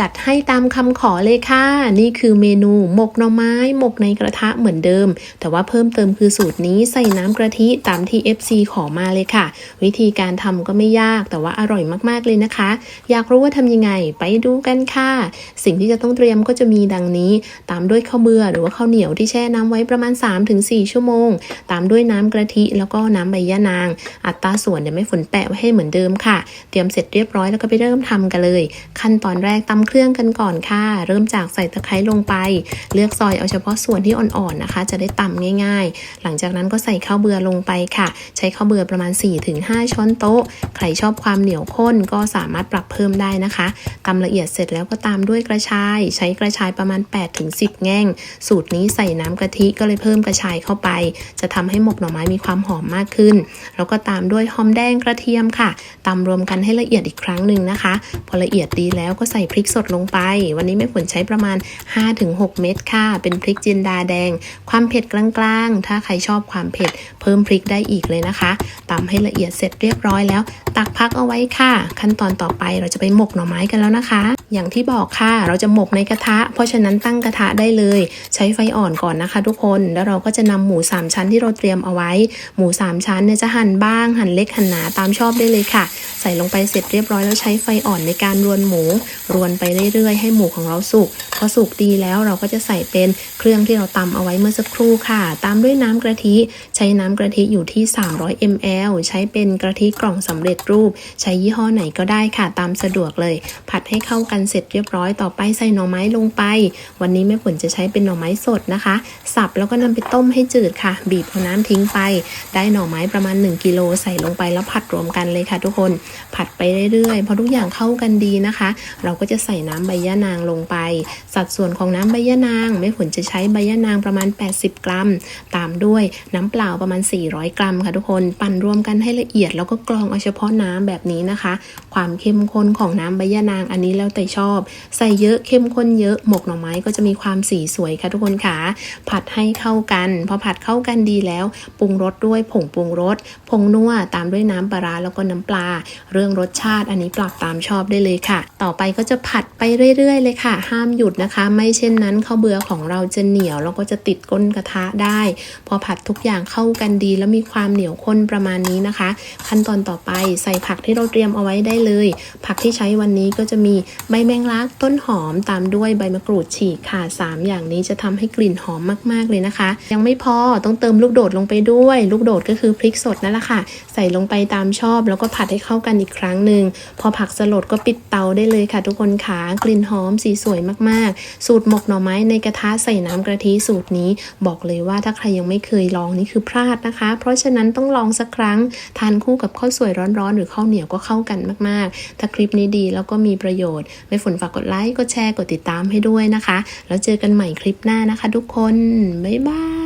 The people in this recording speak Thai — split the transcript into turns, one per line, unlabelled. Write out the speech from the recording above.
จัดให้ตามคำขอเลยค่ะ นี่คือเมนูหมกหน่อไม้ หมกในกระทะเหมือนเดิม แต่ว่าเพิ่มเติมคือสูตรนี้ใส่น้ำกะทิตามที่ FC ขอมาเลยค่ะ วิธีการทำก็ไม่ยากแต่ว่าอร่อยมากๆเลยนะคะ อยากรู้ว่าทำยังไงไปดูกันค่ะ สิ่งที่จะต้องเตรียมก็จะมีดังนี้ ตามด้วยข้าวเบื่อหรือว่าข้าวเหนียวที่แช่น้ำไว้ประมาณ 3-4 ชั่วโมง ตามด้วยน้ำกะทิแล้วก็น้ำใบยะนาง อัตราส่วนเดี๋ยวไม่ฝนแปะไว้ให้เหมือนเดิมค่ะ เตรียมเสร็จเรียบร้อยแล้วก็ไปเริ่มทำกันเลย ขั้นตอนแรกตำเครื่องกันก่อนค่ะ เริ่มจากใส่ตะไคร้ลงไป เลือกซอยเอาเฉพาะส่วนที่อ่อนๆนะคะ จะได้ตำง่าย ๆ หลังจากนั้นก็ใส่ข้าวเบือลงไปค่ะ ใช้ข้าวเบือประมาณ 4-5 ช้อนโต๊ะ ใครชอบความเหนียวข้นก็สามารถปรับเพิ่มได้นะคะตำละเอียดเสร็จแล้วก็ตามด้วยกระชาย ใช้กระชายประมาณ 8-10 แง่ง สูตรนี้ใส่น้ำกะทิก็เลยเพิ่มกระชายเข้าไป จะทำให้หมกหน่อไม้มีความหอมมากขึ้น แล้วก็ตามด้วยหอมแดงกระเทียมค่ะตำรวมกันให้ละเอียดอีกครั้งหนึ่งนะคะ พอละเอียดดีแล้วก็ใส่พริกสดลงไป วันนี้แม่ควรใช้ประมาณ 5-6 เม็ดค่ะ เป็นพริกจินดาแดง ความเผ็ดกลางๆ ถ้าใครชอบความเผ็ด เพิ่มพริกได้อีกเลยนะคะตำให้ละเอียดเสร็จเรียบร้อยแล้ว ตักพักเอาไว้ค่ะ ขั้นตอนต่อไปเราจะไปหมกหน่อไม้กันแล้วนะคะ อย่างที่บอกค่ะ เราจะหมกในกระทะ เพราะฉะนั้นตั้งกระทะได้เลย ใช้ไฟอ่อนก่อนนะคะ ทุกคนแล้วเราก็จะนำหมูสามชั้นที่เราเตรียมเอาไว้ หมูสามชั้นเนี่ยจะหั่นบ้างหั่นเล็กหั่นหนาตามชอบได้เลยค่ะ ใส่ลงไปเสร็จเรียบร้อยแล้วใช้ไฟอ่อนในการรวนหมู รวนไปเรื่อยๆ ให้หมูของเราสุก พอสุกดีแล้วเราก็จะใส่เป็นเครื่องที่เราตำเอาไว้เมื่อสักครู่ค่ะ ตามด้วยน้ำกะทิใช้น้ำกะทิอยู่ที่ 300 ml ใช้เป็นกะทิกล่องสำเร็จรูป ใช้ยี่ห้อไหนก็ได้ค่ะ ตามสะดวกเลย ผัดให้เข้ากันเสร็จเรียบร้อยต่อไปใส่หน่อไม้ลงไป วันนี้แม่ฝนจะใช้เป็นหน่อไม้สดนะคะ สับแล้วก็นำไปต้มให้จืดค่ะ บีบเอาน้ำทิ้งไป ได้หน่อไม้ประมาณ 1กิโลใส่ลงไปแล้วผัดรวมกันเลยค่ะ ทุกคน ผัดไปเรื่อยๆพอทุกอย่างเข้ากันดีนะคะ เราก็จะใส่น้ำใบยะนางลงไปสัดส่วนของน้ำใบยะนางแม่ฝนจะใช้ใบยะนางประมาณ 80 กรัม ตามด้วยน้ำเปล่าประมาณ 400 กรัมค่ะทุกคน ปั่นรวมกันให้ละเอียดแล้วก็กรองเอาเฉพาะน้ำแบบนี้นะคะ ความเข้มข้นของน้ำใบยะนางอันนี้แล้วแต่ชอบ ใส่เยอะเข้มข้นเยอะหมกหน่อไม้ก็จะมีความสีสวยค่ะทุกคนค่ะ ผัดให้เข้ากันพอผัดเข้ากันดีแล้วปรุงรสด้วยผงปรุงรสผงนัวตามด้วยน้ำปลาร้าแล้วก็น้ำปลา เรื่องรสชาติอันนี้ปรับตามชอบได้เลยค่ะ ต่อไปก็จะผัดไปเรื่อยๆ เลยค่ะ ห้ามหยุดนะคะ ไม่เช่นนั้นข้าวเบื่อของเราจะเหนียวแล้วก็จะติดก้นกระทะได้ พอผัดทุกอย่างเข้ากันดี แล้วมีความเหนียวข้นประมาณนี้นะคะ ขั้นตอนต่อไปใส่ผักที่เราเตรียมเอาไว้ได้เลย ผักที่ใช้วันนี้ก็จะมีใบแมงลักต้นหอมตามด้วยใบมะกรูดฉีกค่ะสามอย่างนี้จะทำให้กลิ่นหอมมากๆเลยนะคะ ยังไม่พอต้องเติมลูกโดดลงไปด้วย ลูกโดดก็คือพริกสดนั่นแหละค่ะ ใส่ลงไปตามชอบ แล้วก็ผัดให้เข้ากันอีกครั้งหนึ่งพอผักสลดก็ปิดเตาได้เลยค่ะ ทุกคนขากลิ่นหอมสีสวยมากสูตรหมกหน่อไม้ในกระทะใส่น้ำกะทิสูตรนี้ บอกเลยว่าถ้าใครยังไม่เคยลองนี่คือพลาดนะคะ เพราะฉะนั้นต้องลองสักครั้ง ทานคู่กับข้าวสวยร้อนๆ หรือข้าวเหนียวก็เข้ากันมากๆ ถ้าคลิปนี้ดีแล้วก็มีประโยชน์ ไม่ฝนฝากกดไลค์กดแชร์กดติดตามให้ด้วยนะคะ แล้วเจอกันใหม่คลิปหน้านะคะ ทุกคนบ๊ายบาย